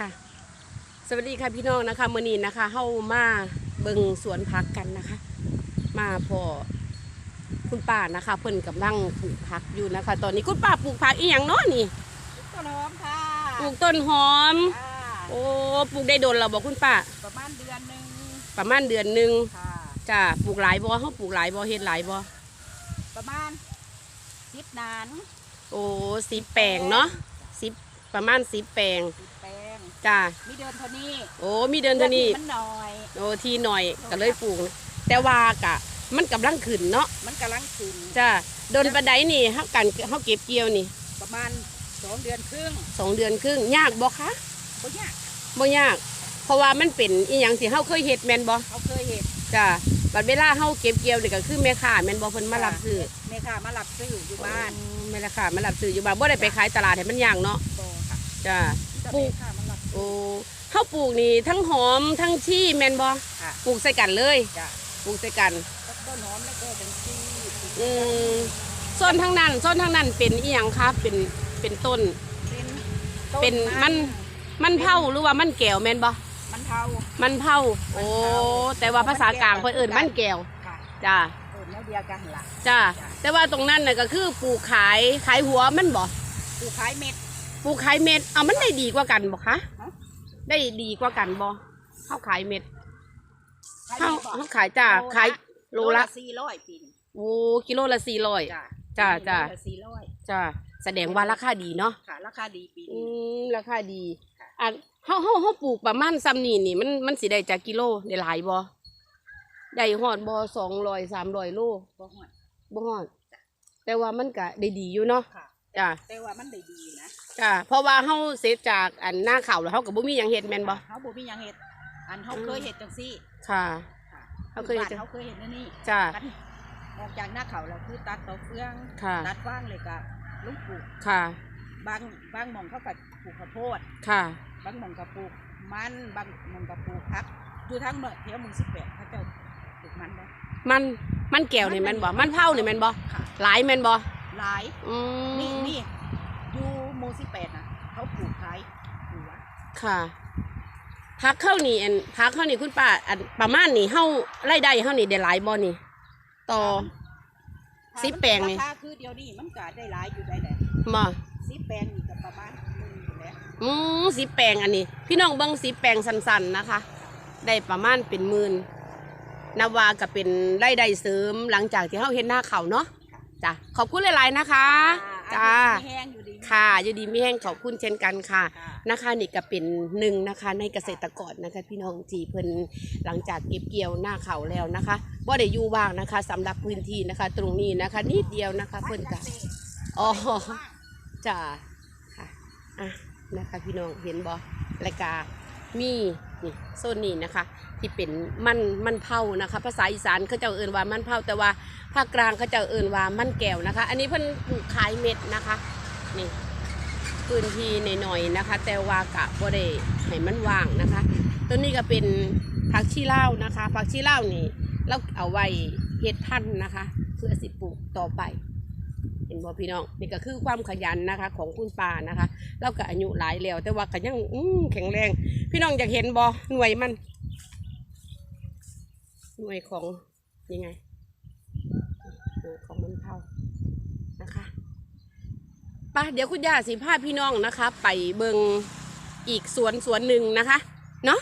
ค่ะ สวัสดีค่ะพี่น้องนะคะมื่อนี้นะคะเฮามาเบิงสวนผักกันนะคะ มาพอคุณป้านะคะ เพิ่นกำลังปลูกผักอยู่นะคะ ตอนนี้คุณป้าปลูกผักอีหยังเนาะนี่ต้นหอมค่ะปลูกต้นหอมค่ะโอ้ปลูกได้โดนเราบอกคุณป้าประมาณเดือนหนึ่งประมาณเดือนหนึ่งค่ะ จ้าปลูกหลายบ่เฮาปลูกหลายบ่เฮ็ดหลายบ่ประมาณสิบนานโอ้สิบแปลงเนาะสิบประมาณสิบแปลงสิบแปลง จ้ามีเดือนเท่านี้โอ้มีเดือนเท่านี้มันหน่อยโอ้ที่หน่อยก็เลยปลูกนะแต่ว่ากะ มันกำลังขึ้นเนาะมันกำลังขึ้นจ้าโดนบันไดนี่เฮากันเฮาเก็บเกี่ยวนี่ ประมาณสองเดือนครึ่งสองเดือนครึ่งยากบ่คะบ่ยากบ่ยาก เพราะว่ามันเป็นอีหยังที่เฮาเคยเฮ็ดแม่นบ่เขาเคยเห็นจ้าบัดเวลาเฮาเก็บเกี่ยวนี่ก็คือแม่ค้าแม่นบ่เพิ่นมารับซื้อแม่ค่ะมารับซื้ออยู่บ้านแม่ค้ามารับซื้ออยู่บ้านบ่ได้ไปขายตลาดให้มันย่างเนาะบ่ค่ะจ้าแต่ปลูแม่กค่ะมารับ โอ้เฮาปลูกนี่ทั้งหอมทั้งชี่แม่นบ่ค่ะปลูกใส่กันเลยจ้ะปลูกใส่กันต้นหอมแล้วก็เป็นที่อืมส่วนทางนั้นส่วนทางนั้นเป็นอีหยังคะเป็นเป็นต้น เป็นเป็นมันมันเผาหรือว่ามันแก้วแม่นบ่มันเทา มันเผาโอ้แต่ว่าภาษากลางเพิ่นเอิ้นมันแก้วค่ะจ้าเออแนวเดียวกันล่ะจ้าแต่ว่าตรงนั้นน่ะก็คือปลูกขายขายหัวมันบ่ปลูกขายเม็ด ปลูกขายเม็ด เอามันได้ดีกว่ากันบ่คะฮะได้ดีกว่ากันบ่เฮาขายเม็ดขายเฮาเม็ดบ่เฮาขายจ้าขายโลละสี่ร้อยปีนโอ้กิโลละ400จ้ะจ้ะจ้ะโลละสี่ร้อยจ้าแสดงว่าราคาดีเนาะค่ะราคาดีปีอืนี้มราคาดีอะเฮาเฮาเฮาปลูกประมาณซ้ำนี่นี่มันมันสิได้จากกิโลได้หลายบ่ได้ฮอดบ่200 300โลบ่ห่วยบ่ฮอดแต่ว่ามันก็ได้ดีอยู่เนาะค่ะจ้าแต่ว่ามันได้ดีนะ จ้าเพราะว่าเฮาเสร็จจากอันหน้าข่าวแล้วเฮาก็บ่มีหยังเฮ็ดแม่นบ่ เขาบ่มีหยังเฮ็ดอันเขาอืมเคยเฮ็ดจังซี่ค่ะ ค่ะเขาเคยเฮ็ดจัง บ้นเขาเคยเฮ็ดนั่นนี่จ้ากันออกจากหน้าเขาแล้วคือตัดต่อเฟืองค่ะ ตัดว่างเลยก็ลุกปลูกค่ะ บางบางหม่องเขาก็ปลูกข้าวโพด ค่ะ บางหม่องก็ปลูกมันบางหม่องก็ปลูกผักอยู่ทั้งเมืองแถวเมือง18เขาเจ้าปลูกมันบ่มันมันแก้วนี่แม่นบ่ มันเผานี่แม่นบ่ ค่ะหลายแม่นบ่ หลายอืมนี่นี่ อยู่หมู่18น่ะเขาปลูกขายหัวค่ะพักเข้านี่อันพักเข้านี่คุณป้าอันประมาณนี่เฮารายได้เฮานี่ได้หลายบ่นี่ต่อสิบแปลงนี่ราคาคือเดียวนี้มันก็ได้หลายอยู่ได้แหละบ่สิบแปลงนี่ก็ประมาณหนึงอยู่แล้วอืมสีแปลงอันนี้ พี่น้องเบิ่งสีแปลงสั้นๆนะคะ ได้ประมาณเป็นหมื่นนาวาก็เป็นรายได้เสริมหลังจากที่เฮาเฮ็ดหน้าเขาวเนาะจ้ะขอบคุณหลายๆนะคะ จ้าอันนี้แห้งอยู่ดี ค่ะอยู่ดีไม่แห้งขอบคุณเช่นกันค่ะค่ะ นะคะนี่ก็เป็นหนึ่งนะคะในเกษตรกรนะคะพี่น้องที่เพิ่นหลังจากเก็บเกี่ยวหน้าเขาวแล้วนะคะว่าได้อยู่ว่างนะคะสำหรับพื้นที่นะคะ ตรงนี้นะคะนิดเดียวนะคะ เพิ่นก็อ๋อจ้าค่ะอะนะคะ พี่น้องเห็นบ่รายการมี นี่โซนนี้นะคะ ที่เป็นมันมันเผานะคะ ภาษาอีสานเขาจ้าเอินว่ามันเผาแต่ว่าภาคกลางเขาจ้าเอินว่ามันแก้วนะคะ อันนี้เพิ่นปลูกขายเม็ดนะคะนี่พื้นที่หน่อยๆนะคะ แต่ว่ากะบ่ได้ให้มันว่างนะคะตัวนี้ก็เป็นผักชีเลานะคะผักชีเล่านี่เราเอาไว้เฮ็ดพันนะคะ เพื่อสิปลูกต่อไป เห็นบ่พี่น้องนี่ก็คือความขยันนะคะ ของคุณป้านะคะเราก็อายุหลายแล้วแต่ว่าก็ยังอืแข็งแรง พี่น้องอยากเห็นบ่หน่วยมัน หน่วยของยังไงหน่วยของมันเผานะคะปะเดี๋ยวคุณย่าสิพาพี่น้องนะคะ ไปเบิงอีกสวนสวนหนึ่งนะคะ เนาะ